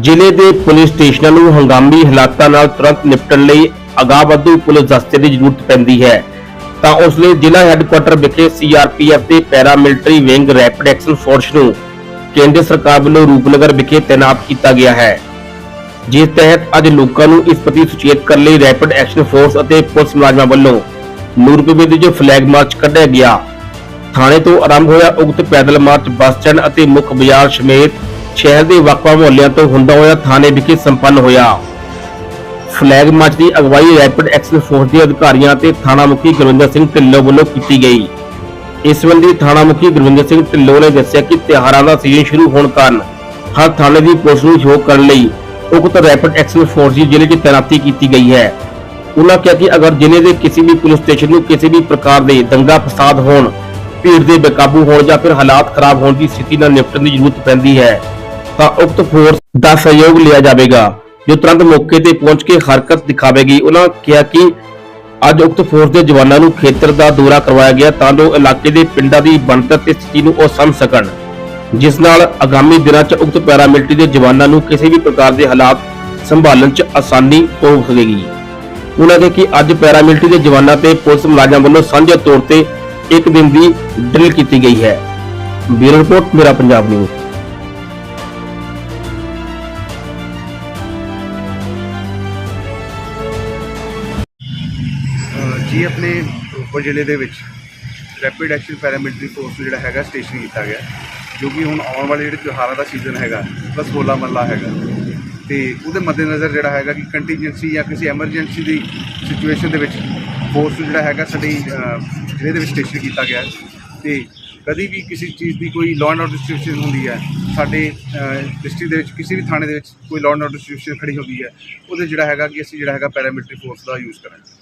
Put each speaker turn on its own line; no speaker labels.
ਜ਼ਿਲ੍ਹੇ ਦੇ ਪੁਲਿਸ ਸਟੇਸ਼ਨਾਂ ਨੂੰ ਹੰਗਾਮੀ ਹਾਲਾਤਾਂ ਨਾਲ ਤੁਰੰਤ ਨਿਪਟਣ ਲਈ ਅਗਾਵਧੂ ਪੁਲਿਸ ਦਸਤੇ ਦੀ ਜ਼ਰੂਰਤ ਪੈਂਦੀ ਹੈ। ਤਾਂ ਉਸ ਲਈ ਜ਼ਿਲ੍ਹਾ ਹੈੱਡਕੁਆਟਰ ਵਿਖੇ ਸੀਆਰਪੀਐਫ ਦੇ paramilitary wing rapid action force ਨੂੰ ਕੇਂਦਰ ਸਰਕਾਰ ਵੱਲੋਂ ਰੂਪਨਗਰ ਵਿਖੇ ਤਾਇਨਾਤ ਕੀਤਾ ਗਿਆ ਹੈ। ਜਿਸ ਤਹਿਤ ਅੱਜ ਲੋਕਾਂ ਨੂੰ ਇਸ ਪ੍ਰਤੀ ਸੁਚੇਤ ਕਰਨ ਲਈ ਰੈਪਿਡ ਐਕਸ਼ਨ ਫੋਰਸ ਅਤੇ ਪੁਲਿਸ ਮੁਲਾਜ਼ਮਾਂ ਵੱਲੋਂ ਨੂਰਪੁਰ ਦੇ ਜੋ ਫਲੈਗ ਮਾਰਚ ਕੱਢਿਆ ਗਿਆ। ਥਾਣੇ ਤੋਂ ਆਰੰਭ ਹੋਇਆ ਉਕਤ ਪੈਦਲ ਮਾਰਚ ਬੱਸ ਸਟੈਂਡ ਅਤੇ ਮੁੱਖ ਬਾਜ਼ਾਰ ਸਮੇਤ ਸ਼ਹਿਰ ਦੇ ਵੱਖ-ਵੱਖ ਮੁਹੱਲਿਆਂ ਤੋਂ ਹੁੰਦਾ ਹੋਇਆ ਥਾਣੇ ਵਿਖੇ ਸੰਪੰਨ ਹੋਇਆ। ਫਲੈਗ ਮਾਰਚ ਦੀ ਅਗਵਾਈ ਰੈਪਿਡ ਐਕਸ਼ਨ ਫੋਰਸ ਦੇ ਅਧਿਕਾਰੀਆਂ ਤੇ ਥਾਣਾ ਮੁਖੀ ਗੁਰਵਿੰਦਰ ਸਿੰਘ ਢਿੱਲੋਂ ਵੱਲੋਂ ਕੀਤੀ ਗਈ। ਇਸ ਸੰਬੰਧੀ ਥਾਣਾ ਮੁਖੀ ਗੁਰਵਿੰਦਰ ਸਿੰਘ ਢਿੱਲੋਂ ਨੇ ਦੱਸਿਆ ਕਿ ਤਿਉਹਾਰਾਂ ਦਾ ਸੀਜ਼ਨ ਸ਼ੁਰੂ ਹੋਣ ਕਾਰਨ ਹਰ ਥਾਣੇ ਦੀ ਪੁਲਿਸ ਨੂੰ ਸਹਿਯੋਗ ਕਰਨ ਲਈ ਉਕਤ ਰੈਪਿਡ ਐਕਸ਼ਨ ਫੋਰਸ ਦੀ ਜ਼ਿਲ੍ਹੇ 'ਚ ਤੈਨਾਤੀ ਕੀਤੀ ਗਈ ਹੈ। ਉਹਨਾਂ ਕਿਹਾ ਕਿ ਅਗਰ ਜ਼ਿਲ੍ਹੇ ਦੇ ਕਿਸੇ ਵੀ ਪੁਲਿਸ ਸਟੇਸ਼ਨ ਨੂੰ ਕਿਸੇ ਵੀ ਪ੍ਰਕਾਰ ਦੇ ਦੰਗਾ ਫਸਾਦ ਹੋਣ, ਭੀੜ ਦੇ ਬੇਕਾਬੂ ਹੋਣ ਜਾਂ ਫਿਰ ਹਾਲਾਤ ਖਰਾਬ ਹੋਣ ਦੀ ਸਥਿਤੀ ਨਾਲ ਨਿਪਟਣ ਦੀ ਜ਼ਰੂਰਤ ਪੈਂਦੀ ਹੈ। ਤਾਂ ਉਕਤ ਫੋਰਸ ਦਾ ਸਹਿਯੋਗ ਲਿਆ ਜਾਵੇਗਾ, ਜੋ ਤੁਰੰਤ ਮੌਕੇ ਤੇ ਪਹੁੰਚ ਕੇ ਹਰਕਤ ਦਿਖਾਵੇਗੀ। ਉਹਨਾਂ ਕਿਹਾ ਕਿ ਅੱਜ ਉਕਤ ਫੋਰਸ ਦੇ ਜਵਾਨਾਂ ਨੂੰ ਖੇਤਰ ਦਾ ਦੌਰਾ ਕਰਵਾਇਆ ਗਿਆ ਤਾਂ ਜੋ ਇਲਾਕੇ ਦੇ ਪਿੰਡਾਂ ਦੀ ਬਣਤਰ ਤੇ ਸਥਿਤੀ ਨੂੰ ਉਹ ਸਮਝ ਸਕਣ। ਜਿਸ ਨਾਲ ਆਗਾਮੀ ਦਿਨਾਂ 'ਚ ਉਕਤ ਪੈਰਾਮਿਲਟਰੀ ਦੇ ਜਵਾਨਾਂ ਨੂੰ ਕਿਸੇ ਵੀ ਪ੍ਰਕਾਰ ਦੇ ਹਾਲਾਤ ਸੰਭਾਲਣ 'ਚ ਆਸਾਨੀ ਹੋ ਸਕੇਗੀ। ਉਹਨਾਂ ਨੇ ਕਿ ਅੱਜ ਪੈਰਾਮਿਲਟਰੀ ਦੇ ਜਵਾਨਾਂ ਤੇ ਪੁਲਿਸ ਮੁਲਾਜ਼ਮਾਂ ਵੱਲੋਂ ਸਾਂਝੇ ਤੌਰ ਤੇ ਇੱਕ ਦਿਨ ਦੀ ਡਰਿਲ ਕੀਤੀ ਗਈ ਹੈ। ਬਿਊਰੋ ਰਿਪੋਰਟ, ਮੇਰਾ ਪੰਜਾਬ ਨਿਊਜ਼।
ਜੀ, ਆਪਣੇ ਰੋਪੜ ਜ਼ਿਲ੍ਹੇ ਦੇ ਵਿੱਚ ਰੈਪਿਡ ਐਕਸ਼ਨ ਪੈਰਾਮਿਲਟਰੀ ਫੋਰਸ ਜਿਹੜਾ ਹੈਗਾ ਸਟੇਸ਼ਨ ਕੀਤਾ ਗਿਆ, ਜੋ ਕਿ ਹੁਣ ਆਉਣ ਵਾਲੇ ਜਿਹੜੇ ਤਿਉਹਾਰਾਂ ਦਾ ਸੀਜ਼ਨ ਹੈਗਾ ਬਸ ਹੋਲਾ ਮਹੱਲਾ ਹੈਗਾ। ਤੇ ਉਹਦੇ ਮੱਦੇਨਜ਼ਰ ਜਿਹੜਾ ਹੈਗਾ ਕਿ ਕੰਟੀਜੈਂਸੀ ਜਾਂ ਕਿਸੇ ਐਮਰਜੈਂਸੀ ਦੀ ਸਿਚੁਏਸ਼ਨ ਦੇ ਵਿੱਚ ਫੋਰਸ ਨੂੰ ਜਿਹੜਾ ਹੈਗਾ ਸਾਡੇ ਜ਼ਿਲ੍ਹੇ ਦੇ ਵਿੱਚ ਸਟੇਸ਼ਨ ਕੀਤਾ ਗਿਆ। ਹੈ ਤੇ ਕਦੀ ਵੀ ਕਿਸੇ ਚੀਜ਼ ਦੀ ਕੋਈ ਲਾਅ ਐਂਡ ਆਰਡਰ ਸਿਚੁਏਸ਼ਨ ਹੁੰਦੀ ਹੈ, ਸਾਡੇ ਡਿਸਟ੍ਰਿਕਟ ਦੇ ਵਿੱਚ ਕਿਸੇ ਵੀ ਥਾਣੇ ਦੇ ਵਿੱਚ ਕੋਈ ਲਾਅ ਐਂਡ ਆਰਡਰ ਸਿਚੁਏਸ਼ਨ ਖੜੀ ਹੁੰਦੀ ਹੈ, ਉਹਦੇ ਜਿਹੜਾ ਹੈਗਾ ਕਿ ਅਸੀਂ ਜਿਹੜਾ ਹੈਗਾ ਪੈਰਾਮਿਲਟਰੀ ਫੋਰਸ ਦਾ ਯੂਜ਼ ਕਰਾਂਗੇ।